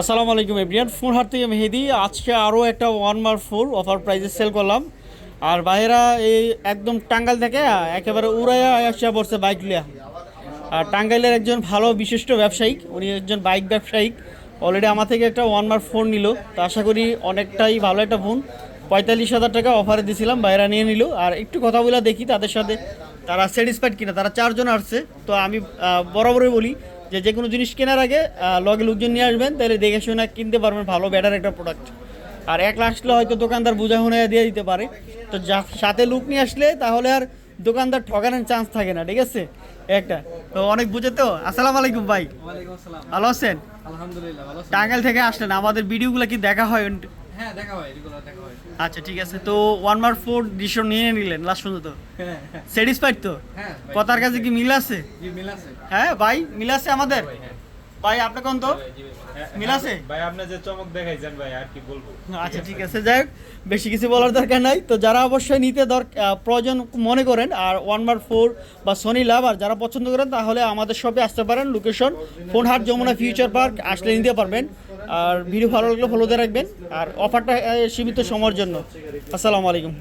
আসসালামু আলাইকুম, everyone. Phone হাট থেকে মেহেদি, আজকে আরও একটা ওয়ান মার ফোর অফার প্রাইজে সেল করলাম। আর বাইরা এই একদম টাঙ্গাইল থেকে একেবারে উড়াইয়া আসা পড়ছে বাইক লিয়া আর টাঙ্গাইলের একজন ভালো বিশিষ্ট ব্যবসায়িক, উনি একজন বাইক ব্যবসায়িক অলরেডি আমার থেকে একটা ওয়ান মার ফোন নিল। তো আশা করি অনেকটাই ভালো একটা ফোন পঁয়তাল্লিশ হাজার টাকা অফারে দিয়েছিলাম বাইরা নিয়ে নিল। আর একটু কথা বলে দেখি তাদের সাথে, তারা স্যাটিসফাইড কিনা, তারা চারজন আসছে। তো আমি বরাবরই বলি যে যে কোনো জিনিস কেনার আগে লগে লোকজন নিয়ে আসবেন তাহলে দেখে শুনে কিনতে পারবেন ভালো বেটার একটা প্রোডাক্ট আর এক আসলে হয়তো দোকানদার বোঝা শুনে দিয়ে দিতে পারে। তো যা সাথে লোক নিয়ে আসলে তাহলে আর দোকানদার ঠকানোর চান্স থাকে না ঠিক আছে? একটা। তো অনেক বুঝে তো? আসসালাম আলাইকুম ভাই। ভালো আছেন? আলহামদুলিল্লাহ টাঙ্গাইল থেকে আসলেন। আমাদের ভিডিওগুলো কি দেখা হয়? হ্যাঁ দেখা হয় রেগুলার দেখা হয়। আচ্ছা ঠিক আছে। তো ওয়ান মার ফোর ডিসিশন নিয়ে নিলেন লাস্ট পর্যন্ত? হ্যাঁ হ্যাঁ। স্যাটিসফাইড তো? হ্যাঁ কথার কাছে কি মিল আছে? জি মিল আছে। হ্যাঁ ভাই মিল আছে আমাদের? ভাই আপনি কোন তো? মিল আছে? ভাই আপনি যে চমক দেখাইছেন ভাই আর কি বলব? আচ্ছা ঠিক আছে যাই হোক বেশি কিছু বলার দরকার নাই। তো যারা অবশ্যই নিতে দর আহ, প্রয়োজন মনে করেন আর ওয়ান বার ফোর বা সোনি লাভ আর যারা পছন্দ করেন তাহলে আমাদের শপে আসতে পারেন location phone Phonehut Jamuna future park আসলে নিতে পারবেন। আর ভিডিও ভালো লাগলে ফলোতে রাখবেন। আর অফারটা সীমিত সময়ের জন্য। আসসালামু আলাইকুম।